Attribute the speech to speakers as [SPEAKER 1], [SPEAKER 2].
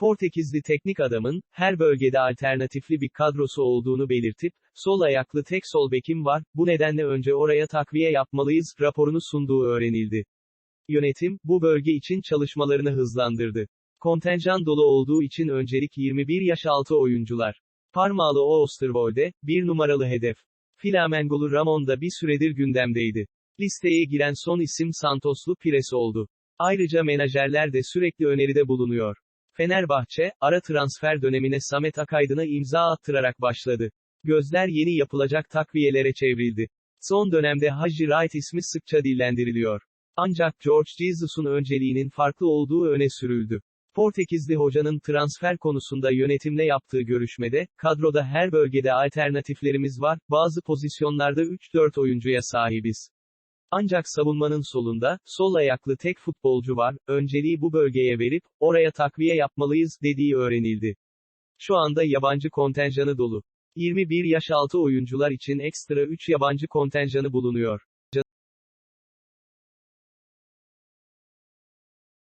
[SPEAKER 1] Portekizli teknik adamın, her bölgede alternatifli bir kadrosu olduğunu belirtip, sol ayaklı tek sol bekim var, bu nedenle önce oraya takviye yapmalıyız, raporunu sunduğu öğrenildi. Yönetim, bu bölge için çalışmalarını hızlandırdı. Kontenjan dolu olduğu için öncelik 21 yaş altı oyuncular. Parmalı o Osterwolde, bir numaralı hedef. Flamengolu Ramon da bir süredir gündemdeydi. Listeye giren son isim Santoslu Pires oldu. Ayrıca menajerler de sürekli öneride bulunuyor. Fenerbahçe, ara transfer dönemine Samet Akaydın'a imza attırarak başladı. Gözler yeni yapılacak takviyelere çevrildi. Son dönemde Haji Wright ismi sıkça dillendiriliyor. Ancak George Jesus'un önceliğinin farklı olduğu öne sürüldü. Portekizli hocanın transfer konusunda yönetimle yaptığı görüşmede, kadroda her bölgede alternatiflerimiz var, bazı pozisyonlarda 3-4 oyuncuya sahibiz. Ancak savunmanın solunda, sol ayaklı tek futbolcu var, önceliği bu bölgeye verip, oraya takviye yapmalıyız, dediği öğrenildi. Şu anda yabancı kontenjanı dolu. 21 yaş altı oyuncular için ekstra 3 yabancı kontenjanı bulunuyor.